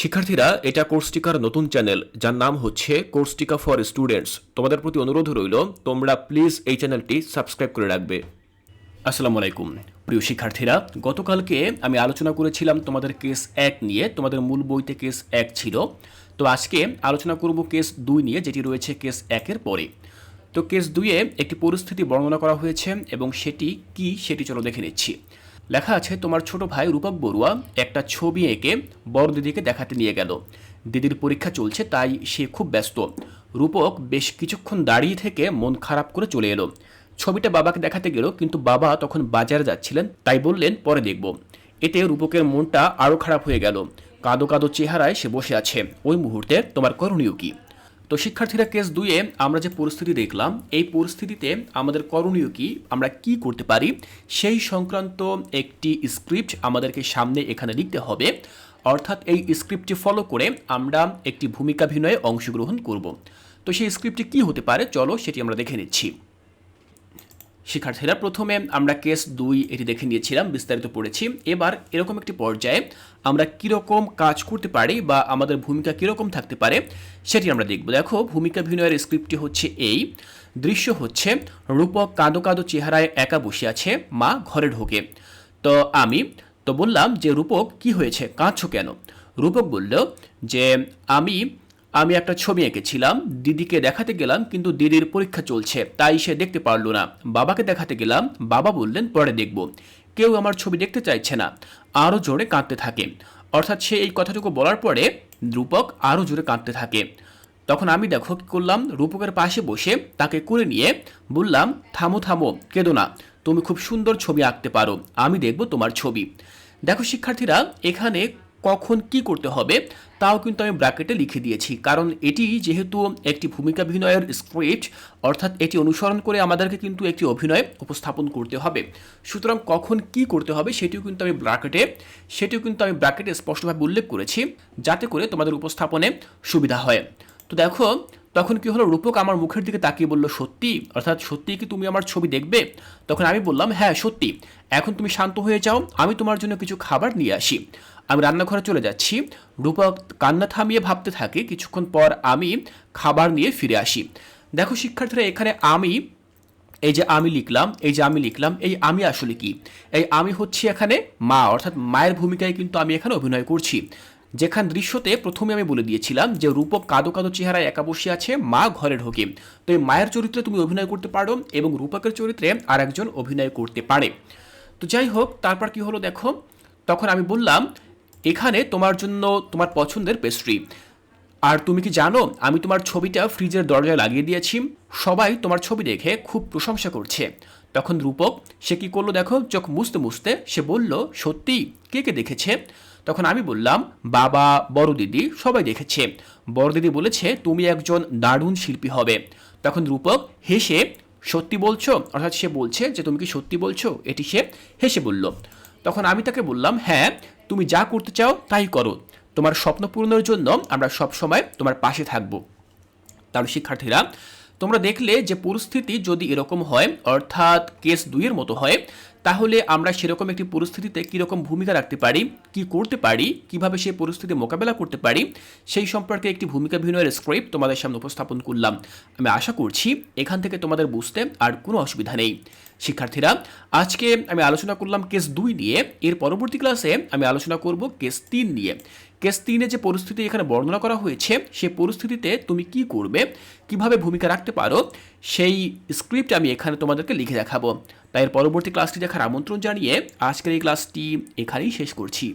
শিক্ষার্থীরা এটা কোর্সটিকার নতুন চ্যানেল যার নাম হচ্ছে কোর্সটিকা ফর স্টুডেন্টস তোমাদের প্রতি অনুরোধ রইল, তোমরা প্লিজ এই চ্যানেলটি সাবস্ক্রাইব করে রাখবে। আসসালামু আলাইকুম। প্রিয় শিক্ষার্থীরা, গতকালকে আমি আলোচনা করেছিলাম তোমাদের কেস এক নিয়ে, তোমাদের মূল বইতে কেস এক ছিল। তো আজকে আলোচনা করব কেস দুই নিয়ে, যেটি রয়েছে কেস একের পরে। তো কেস দুইয়ে একটি পরিস্থিতি বর্ণনা করা হয়েছে এবং সেটি কি সেটি চলো দেখে নিচ্ছি। লেখা আছে, তোমার ছোট ভাই রূপক বড়ুয়া একটা ছবি এঁকে বড় দিদিকে দেখাতে নিয়ে গেল। দিদির পরীক্ষা চলছে, তাই সে খুব ব্যস্ত। রূপক বেশ কিছুক্ষণ দাঁড়িয়ে থেকে মন খারাপ করে চলে এলো। ছবিটা বাবাকে দেখাতে গেল, কিন্তু বাবা তখন বাজারে যাচ্ছিলেন, তাই বললেন, পরে দেখব। এতে রূপকের মনটা আরও খারাপ হয়ে গেল। কাদো কাদো চেহারায় সে বসে আছে। ওই মুহূর্তে তোমার করণীয় কি? তো শিক্ষার্থীরা কেস দুইয়ে আমরা যে পরিস্থিতি দেখলাম, এই পরিস্থিতিতে আমাদের করণীয় কি? আমরা কি করতে পারি? সেই সংক্রান্ত একটি স্ক্রিপ্ট আমাদেরকে সামনে এখানে লিখতে হবে। অর্থাৎ এই স্ক্রিপ্টটি ফলো করে আমরা একটি ভূমিকাভিনয়ে অংশগ্রহণ করব। তো সেই স্ক্রিপ্টটি কি হতে পারে? চলো সেটি আমরা দেখে নিচ্ছি। শিক্ষার্থীরা প্রথমে আমরা কেস দুই এটি দেখে নিয়েছিলাম, বিস্তারিত পড়েছি। এবার এরকম একটি পর্যায়ে আমরা কীরকম কাজ করতে পারি বা আমাদের ভূমিকা কীরকম থাকতে পারে সেটি আমরা দেখব। দেখো, ভূমিকা ভিনয়ের স্ক্রিপ্টটি হচ্ছে এই। দৃশ্য হচ্ছে রূপক কাঁদো কাঁদো চেহারায় একা বসে আছে, মা ঘরে ঢোকে। তো আমি তো বললাম যে, রূপক, কি হয়েছে? কাঁদছো কেন? রূপক বলল যে, আমি আমি একটা ছবি এঁকেছিলাম, দিদিকে দেখাতে গেলাম কিন্তু দিদির পরীক্ষা চলছে, তাই সে দেখতে পারল না। বাবাকে দেখাতে গেলাম, বাবা বললেন, পরে দেখব। কেউ আমার ছবি দেখতে চাইছে না, আরও জোরে কাঁদতে থাকে। অর্থাৎ সে এই কথাটুকু বলার পরে রূপক আরও জোরে কাঁদতে থাকে। তখন আমি দেখো কি করলাম, রূপকের পাশে বসে তাকে করে নিয়ে বললাম, থামো থামো, কেঁদো না, তুমি খুব সুন্দর ছবি আঁকতে পারো, আমি দেখব তোমার ছবি। দেখো শিক্ষার্থীরা, এখানে কখন কি করতে হবে, তাও কিন্তু আমি ব্র্যাকেটে লিখে দিয়েছি। কারণ এটি যেহেতু একটি ভূমিকা অভিনয়ের স্ক্রিপ্ট অর্থাৎ এটি অনুসরণ করে আমাদেরকে কিন্তু একটি অভিনয় উপস্থাপন করতে হবে। সুতরাং কখন কি করতে হবে সেটিও কিন্তু আমি ব্র্যাকেটে সেটিও কিন্তু আমি ব্র্যাকেটে স্পষ্টভাবে উল্লেখ করেছি, যাতে করে তোমাদের উপস্থাপনে সুবিধা হয়। তো দেখো তখন কি হলো? রূপক আমার মুখের দিকে তাকিয়ে বলল, সত্যি? অর্থাৎ সত্যি কি তুমি আমার ছবি দেখবে? তখন আমি বললাম হ্যাঁ সত্যি। এখন তুমি শান্ত হয়ে যাও, আমি তোমার জন্য কিছু খাবার নিয়ে আসি। আমি রান্নাঘরে চলে যাচ্ছি। রূপক কান্না থামিয়ে ভাবতে থাকে, কিছুক্ষণ পর আমি খাবার নিয়ে ফিরে আসি। দেখো শিক্ষার্থীরা, এখানে আমি, এই যে আমি লিখলাম, এই যে আমি লিখলাম, এই আমি আসলে কি? এই আমি হচ্ছি এখানে মা, অর্থাৎ মায়ের ভূমিকায় কিন্তু আমি এখানে অভিনয় করছি। যেখান দৃশ্যতে প্রথমে আমি বলে দিয়েছিলাম যে রূপক কাদো কাদো চেহারায় একা বসে আছে মা ঘরে ঢোকে তো এই মায়ের চরিত্রে তুমি অভিনয় করতে পারো এবং রূপকের চরিত্রে আর একজন অভিনয় করতে পারে। তো যাই হোক, তারপর কি হলো দেখো? তখন আমি বললাম, এখানে তোমার জন্য তোমার পছন্দের পেস্ট্রি আর তুমি কি জানো, আমি তোমার ছবিটা ফ্রিজের দরজায় লাগিয়ে দিয়েছি। সবাই তোমার ছবি দেখে খুব প্রশংসা করছে। তখন রূপক, সে কি করল দেখো? চোখ মুছতে মুছতে সে বলল, সত্যি? কে কে দেখেছে? তখন আমি বললাম, বাবা, বড় দিদি, সবাই দেখেছে। বড় দিদি বলেছে, তুমি একজন দারুণ শিল্পী হবে। তখন রূপক হেসে, সত্যি বলছো? অর্থাৎ সে বলছে যে, তুমি কি সত্যি বলছো? এটি সে হেসে বলল। তখন আমি তাকে বললাম হ্যাঁ তুমি যা করতে চাও তাই করো। তোমার স্বপ্ন পূরণের জন্য আমরা সব সময় তোমার পাশে থাকব। তাহলে শিক্ষার্থীরা, তোমরা দেখলে যে পরিস্থিতি যদি এরকম হয়, অর্থাৎ কেস দুইয়ের মতো হয় তাহলে আমরা সেরকম একটি পরিস্থিতিতে কীরকম ভূমিকা রাখতে পারি, কি করতে পারি, কীভাবে সেই পরিস্থিতি মোকাবেলা করতে পারি, সেই সম্পর্কে একটি ভূমিকা ভিনয়ের স্ক্রিপ্ট তোমাদের সামনে উপস্থাপন করলাম। আমি আশা করছি এখান থেকে তোমাদের বুঝতে আর কোনো অসুবিধা নেই। শিক্ষার্থীরা, আজকে আমি আলোচনা করলাম কেস দুই নিয়ে, এর পরবর্তী ক্লাসে আমি আলোচনা করব কেস তিন নিয়ে। কেস তিনে যে পরিস্থিতি এখানে বর্ণনা করা হয়েছে সেই পরিস্থিতিতে তুমি কি করবে, কীভাবে ভূমিকা রাখতে পারো, সেই স্ক্রিপ্ট আমি এখানে তোমাদেরকে লিখে দেখাবো। তাই এর পরবর্তী ক্লাসটি দেখার আমন্ত্রণ জানিয়ে আজকের এই ক্লাসটি এখানেই শেষ করছি।